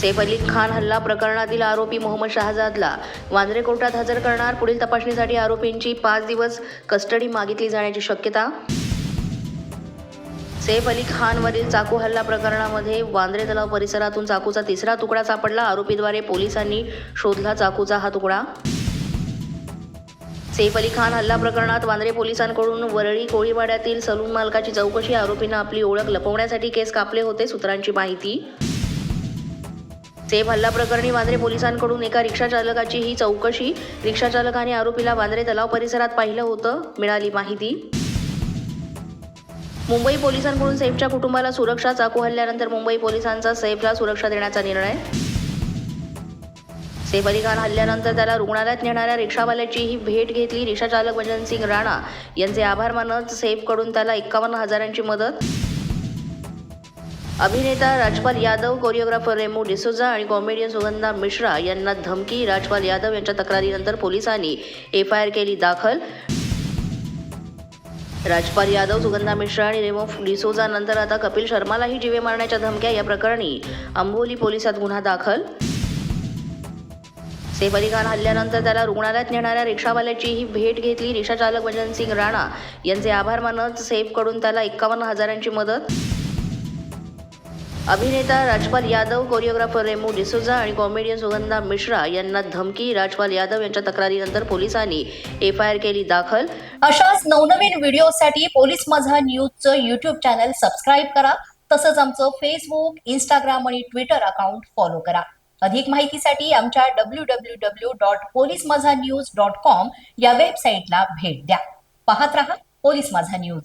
सैफ अली खान हल्ला प्रकरणातील आरोपी मोहम्मद शहाजादला वांद्रे कोर्टात हजर करणार. पुढील तपासणीसाठी आरोपींची पाच दिवस कस्टडी मागितली जाण्याची शक्यता. सैफ अली खानवरील चाकू हल्ला प्रकरणामध्ये वांद्रे तलाव परिसरातून चाकूचा तिसरा तुकडा सापडला. आरोपीद्वारे पोलिसांनी शोधला चाकूचा हा तुकडा. सैफ अली खान हल्ला प्रकरणात वांद्रे पोलिसांकडून वरळी कोळीवाड्यातील सलून मालकाची चौकशी आरोपींना आपली ओळख लपवण्यासाठी केस कापले होते सूत्रांची माहिती. सेफ हल्ला प्रकरणी वांद्रे पोलिसांकडून एका रिक्षा चालकाची ही चौकशी रिक्षा चालकाने आरोपीला वांद्रे तलाव परिसरात पाहिलं होतं मिळाली माहिती. मुंबई पोलिसांकडून सैफच्या कुटुंबाला सुरक्षा चाकू हल्ल्यानंतर मुंबई पोलिसांचा सैफला सुरक्षा देण्याचा निर्णय. सैफ अली खान हल्ल्यानंतर त्याला रुग्णालयात नेणाऱ्या रिक्षावाल्याचीही भेट घेतली. रिक्षा चालक भजन सिंग राणा यांचे आभार मानत सैफकडून त्याला एक्कावन्न हजारांची मदत. अभिनेता राजपाल यादव कोरिओग्राफर रेमो डिसोजा आणि कॉमेडियन सुगंधा मिश्रा यांना धमकी राजपाल यादव यांच्या तक्रारीनंतर पोलिसांनी एफ आय आर केली दाखल. राजपाल यादव सुगंधा मिश्रा आणि रेमो डिसोजा नंतर आता कपिल शर्मालाही जीवे मारण्याच्या धमक्या या प्रकरणी अंबोली पोलिसात गुन्हा दाखल. सैफ अली खान हल्ल्यानंतर त्याला रुग्णालयात नेणाऱ्या रिक्षावाल्याचीही भेट घेतली. रिक्षाचालक भजन सिंग राणा यांचे आभार मानत सैफकडून त्याला एक्कावन्न हजारांची मदत. अभिनेता राजपाल यादव कोरिओग्राफर रेमो डिसोजा आणि कॉमेडियन सुगंधा मिश्रा यांना धमकी राजपाल यादव यांच्या तक्रारीनंतर पोलिसांनी एफ आय आर केली दाखल. अशाच नवनवीन व्हिडिओसाठी पोलीस माझा न्यूजचं युट्यूब चॅनल सबस्क्राईब करा. तसंच आमचं फेसबुक इंस्टाग्राम आणि ट्विटर अकाउंट फॉलो करा. अधिक माहितीसाठी आमच्या W W W dot police Maza news dot com या वेबसाईटला भेट द्या. पाहत रहा पोलीस माझा न्यूज